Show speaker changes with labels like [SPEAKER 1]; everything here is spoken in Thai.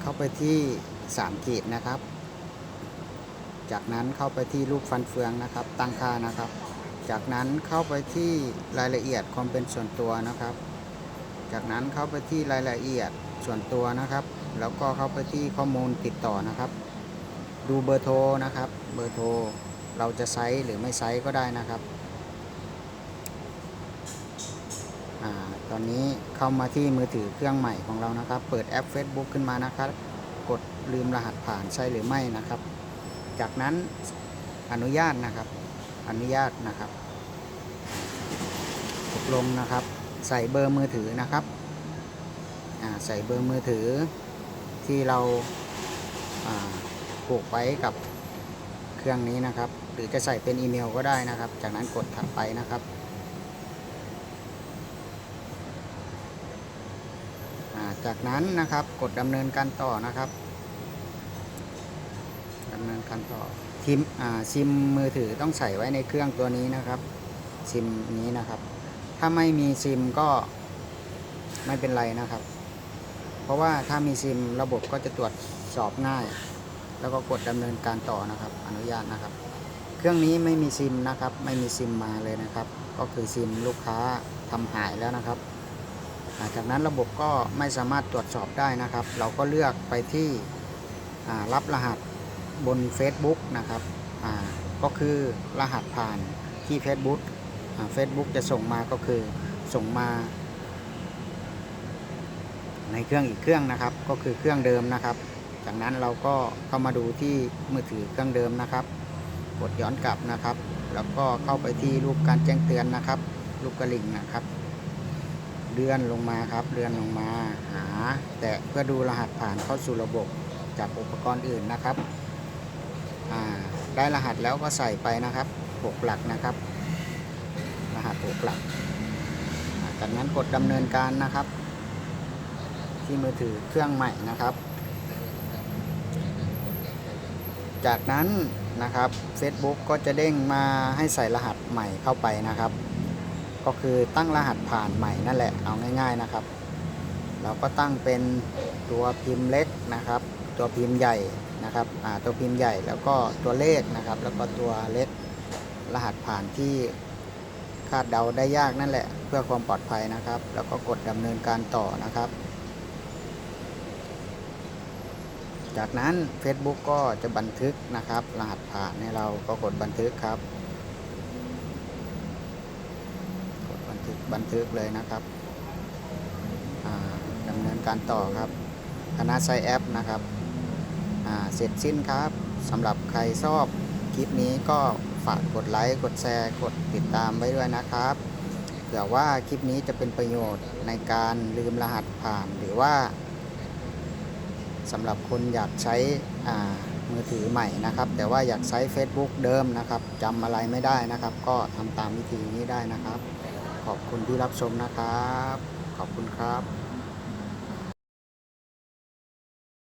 [SPEAKER 1] เข้าไปที่3ขีดนะครับ จากนั้นเข้าไปที่รูปฟันเฟืองนะครับ ตั้งค่านะครับ จากนั้นเข้าไปที่รายละเอียดความเป็นส่วนตัวนะครับ จากนั้นเข้าไปที่รายละเอียดส่วนตัวนะครับ แล้วก็เข้าไปที่ข้อมูลติดต่อนะครับ ดูเบอร์โทรนะครับ เบอร์โทรเราจะไซส์หรือไม่ไซส์ก็ได้นะครับอา ตอนนี้เข้ามาที่มือถือเครื่องใหม่ของเรานะครับ เปิดแอป Facebook ขึ้นมานะครับ กดลืมรหัสผ่านใช่หรือไม่นะครับ จากนั้นอนุญาตนะครับ อนุญาตนะครับตกลงนะครับ ใส่เบอร์มือถือนะครับใส่เบอร์มือถือที่เราผูกไว้กับเครื่องนี้นะครับ หรือจะใส่เป็นอีเมลก็ได้นะครับ จากนั้นกดถัดไปนะครับอ่า จากนั้นนะครับกดดำเนินการต่อนะครับดำเนินการต่อทิมอ่าซิมมือถือต้องใส่ไว้ในเครื่องตัวนี้นะครับ ซิมนี้นะครับ ถ้าไม่มีซิมก็ไม่เป็นไรนะครับ เพราะว่าถ้ามีซิมระบบก็จะตรวจสอบง่าย แล้วก็กดดำเนินการต่อนะครับ อนุญาตนะครับ เครื่องนี้ไม่มีซิมนะครับ ไม่มีซิมมาเลยนะครับ ก็คือซิมลูกค้าทำหายแล้วนะครับ จากนั้นระบบก็ไม่สามารถตรวจสอบได้นะครับ เราก็เลือกไปที่รับรหัสบน Facebook นะครับก็คือรหัสผ่านที่ Facebook เฟซบุ๊กจะส่งมาก็คือส่งมาในเครื่องอีกเครื่องนะครับ ก็คือเครื่องเดิมนะครับ จากนั้นเราก็เข้ามาดูที่มือถือเครื่องเดิมนะครับ กดย้อนกลับนะครับ แล้วก็เข้าไปที่รูปการแจ้งเตือนนะครับ รูปกระลิ่งนะครับ เลื่อนลงมาครับ เลื่อนลงมาหา แต่เพื่อดูรหัสผ่านเข้าสู่ระบบจากอุปกรณ์อื่นนะครับ ได้รหัสแล้วก็ใส่ไปนะครับ6หลักนะครับ รหัสหกหลัก จากนั้นกดดำเนินการนะครับ ที่มือถือเครื่องใหม่นะครับ จากนั้นนะครับ Facebook ก็จะเด้งมาให้ใส่รหัสใหม่เข้าไปนะครับ ก็คือตั้งรหัสผ่านใหม่นั่นแหละเอาง่าย ๆนะครับ เราก็ตั้งเป็นตัวพิมพ์เล็กนะครับ ตัวพิมพ์ใหญ่นะครับตัวพิมพ์ใหญ่แล้วก็ตัวเลขนะครับ แล้วก็ตัวเล็กรหัสผ่านที่คาดเดาได้ยากนั่นแหละ เพื่อความปลอดภัยนะครับ แล้วก็กดดำเนินการต่อนะครับ จากนั้น Facebook ก็จะบันทึกนะครับ รหัสผ่านให้เราก็กดบันทึกครับ กดบัน ทึกบันทึกเลยนะครับดำเนินการต่อครับคณะไซแอปนะครับเสร็จสิ้นครับสำหรับใครชอบคลิปนี้ก็ฝากกดไลค์กดแชร์กดติดตามไว้ด้วยนะครับเผื่อว่าคลิปนี้จะเป็นประโยชน์ในการลืมรหัสผ่านหรือว่าสำหรับคนอยากใช้มือถือใหม่นะครับ แต่ว่าอยากใช้ Facebook เดิมนะครับจำอะไรไม่ได้นะครับ ก็ทำตามวิธีนี้ได้นะครับ ขอบคุณที่รับชมนะครับ ขอบคุณครับ